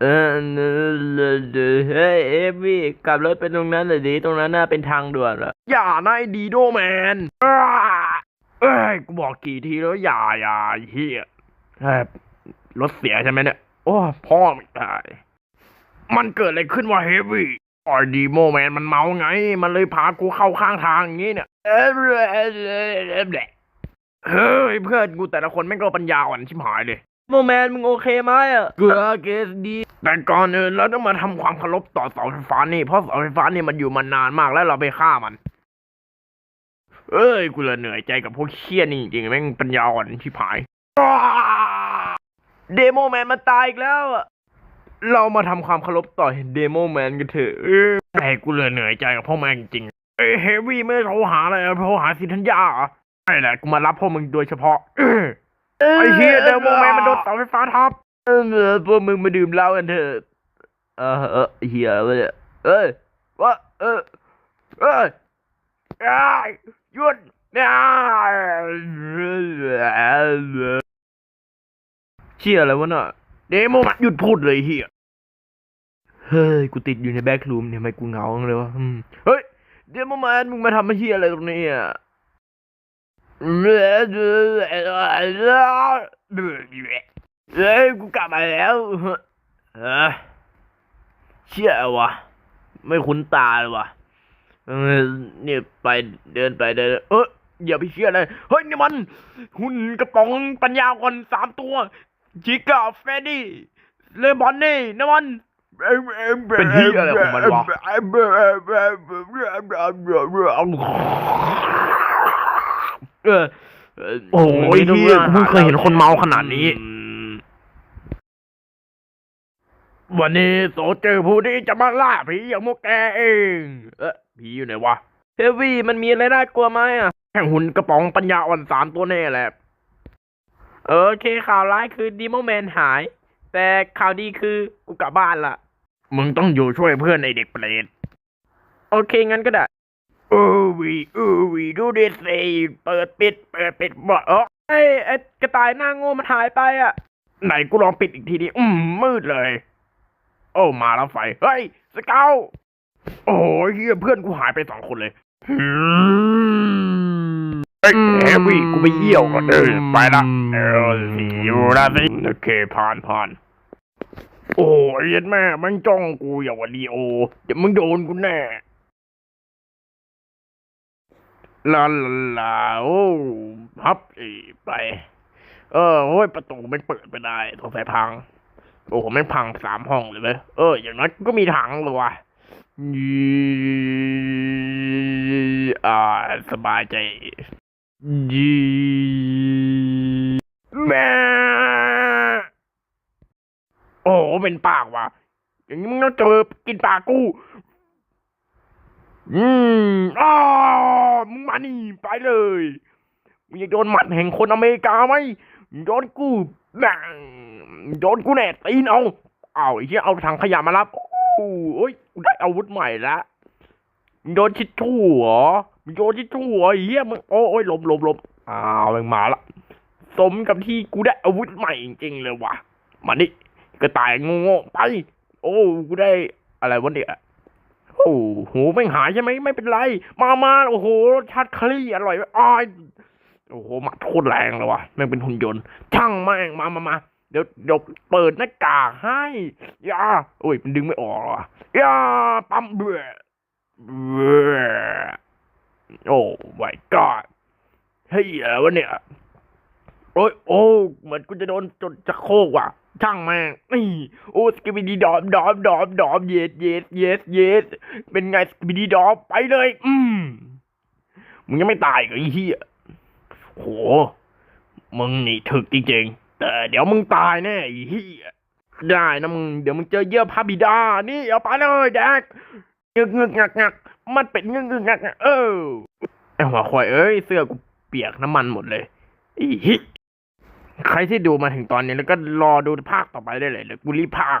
เออเออเออเฮ้ยเอฟวี่กลับรถไปตรงนั้นเลยดิตรงนั้นน่าเป็นทางด่วนเหรออย่านะไอ้ดีโดแมนอ้าเอ้ยกูบอกกี่ทีแล้วอย่าอย่าเฮียรถเสียใช่ไหมเนี่ย โอ้พ่อไม่ตายมันเกิดอะไรขึ้นวะเฮฟวี่ไอ้ดีโมแมนมันเมาไง มันเลยพากูเข้าข้างทางอย่างงี้เนี่ยเออเออเออเออเออแหละเฮ้ยเพื่อนกูแต่ละคนแม่งก็ปัญญาอ่อนชิบหายเลย โมแมนมึงโอเคไหมอะเกลือเกสดีแต่ก่อนอื่นเราต้องมาทำความเคารพต่อเสาไฟฟ้านี่เพราะเสาไฟฟ้านี่มันอยู่มานานมากแล้วเราไปฆ่ามัน เอ้ยกูเลยเหนื่อยใจกับพวกเคี้ยนี่จริงแม่งปัญญาอ่อนชิบหายเดโมแมนมันตายอีกแล้วอะเรามาทำความเคารพต่อเดโมแมนกันเถอะเออแต่กูเลยเหนื่อยใจกับพวกแม่จริงเอ้ยเฮฟวี่ไม่โทรหาเลยโทรหาสินธัญญาเหรอใช่แหละกูมารับพวกมึงโดยเฉพาะ ไอ้เฮียเดโมแมนมันโดนเสาไฟฟ้าทับเออเออพวกมึงมาดื่มเหล้ากันเถอะเออเออเฮียวะเนี่ยเอ้ยว่าเออเอ้ยเอ้ยหยุดเนี่ยเชี่ยอะไรวะน่ะเดโมมันหยุดพูดเลยเฮียเฮ้ย กูติดอยู่ในแบ็กรูมเนี่ยทำไมกูเหงาจังเลยวะอืมเฮ้ย เดี๋ยวมาแมนมึงมาทำมาเชี่ยอะไรตรงนี้อะ เฮ้ยกูกลับมาแล้วเออเชี่ยวะ ไม่คุ้นตาเลยวะเออนี่ยไปเดินไปเดินเอออย่าไปเชื่อเลยเฮ้ยนี่มัน หุ่นกระป๋องปัญญาก่อนสามตัวจิก้าเฟรดดี้เลบอนนี่นี่มันเป็นเหี้ยอะไรของมันวะ เออโอ้ยเฮียกูเพิ่งเคยเห็นคนเมาขนาดนี้อืมวันนี้โซเจอผู้นี้จะมาล่าผีอย่างพวกแกเอง เออผีอยู่ไหนวะเฮฟวี่มันมีอะไรน่ากลัวไหมอะแข่งหุ่นกระป๋องปัญญาอ่อนสามตัวแน่แหละโอเคข่าวร้ายคือดีโมแมนหาย แต่ข่าวดีคือกูกลับบ้านละมึงต้องอยู่ช่วยเพื่อนไอเด็กเปรตโอเคงั้นก็ได้เออ วีเออวีดูดิสิเปิดปิด เปิดปิดบ่เออไอ้ไอ้กระต่ายหน้าโง่มันหายไปอะ ไหนกูลองปิดอีกทีดิอืมมืดเลย โอ้มาแล้วไฟ เฮ้ยสเกลโอ้ยเฮียเพื่อนกูหายไปสองคนเลยหืมเฮ้ยเฮฟวี่กูไปเยี่ยวก่อนเออไปละเออสิอยู่นะสิโอเคผ่านผ่านโอ้ยเย็นแม่มันจ้องกูอย่างว่าดีโอเดี๋ยวมึงโดนกูแน่ ลาลาลาโอ้พับอีไป เออโอ้ยประตูไม่เปิดไปได้สงสัยพัง โอ้โหไม่พังสามห้องเลยเว้ยเออ อย่างน้อยก็มีถังเลยว่ะยี่อ่าสบายใจยี่แม่โอ้เป็นปากว่ะ อย่างนี้มึงต้องเจอกินปากกู อืมอ้ามึงมานี่ไปเลยมึงอยากโดนหมัดแห่งคนอเมริกาไหมโดนกูแม่งโดนกูแน่ตีนเอาเอาไอ้เหี้ยเอาถังขยะมารับโอ้โหเอ้ยกูได้อาวุธใหม่ละมึงโดนชิดชู่เหรอมึงโดนชิดชู่เหรอไอ้เหี้ยมึงโอ้โอ้ยหลบหลบหลบอ้าวมึงมาละสมกับที่กูได้อาวุธใหม่จริงๆเลยว่ะมานี่กระต่ายโง่ๆไป โอ้กูได้อะไรวะเนี่ย โอ้โหไม่หายใช่ไหมไม่เป็นไร มามาโอ้โหรสชาติคลี่อร่อยอ้ายโอ้โหหมัดโคตรแรงเลยว่ะแม่งเป็นหุ่นยนต์ ช่างแม่งมามามาเดี๋ยวเดี๋ยวเปิดหน้ากากให้ยาโอ้ยมันดึงไม่ออกหรอย่าปั๊มเบื่อเบื่อโอ้ my god เฮ้ยอะไรวะเนี่ยโอ้ยโอ้เหมือนกูจะโดนจนจะโคกว่ะ ช่างแม่งนี่โอ้สกิบิดีดอมดอมดอมดอมเยสเยสเยสเยสเป็นไงสกิบิดีดอมไปเลย อืมมึงยังไม่ตายกับไอ้เหี้ยโห มึงนี่ถึกจริงๆแต่เดี๋ยวมึงตายแน่ไอ้เหี้ยได้นะมึงเดี๋ยวมึงเจอเยื่อพระบิดา นี่เอาไปเลยแดกงึกงึกงักงักมันเป็นเงึกงึกงักงักเออไอหัวควายเอ้ยเสื้อกูเปียกน้ำมันหมดเลยไอ้เหี้ย ใครที่ดูมาถึงตอนนี้แล้วก็รอดูภาคต่อไปได้เลยเดี๋ยวกูรีบภาค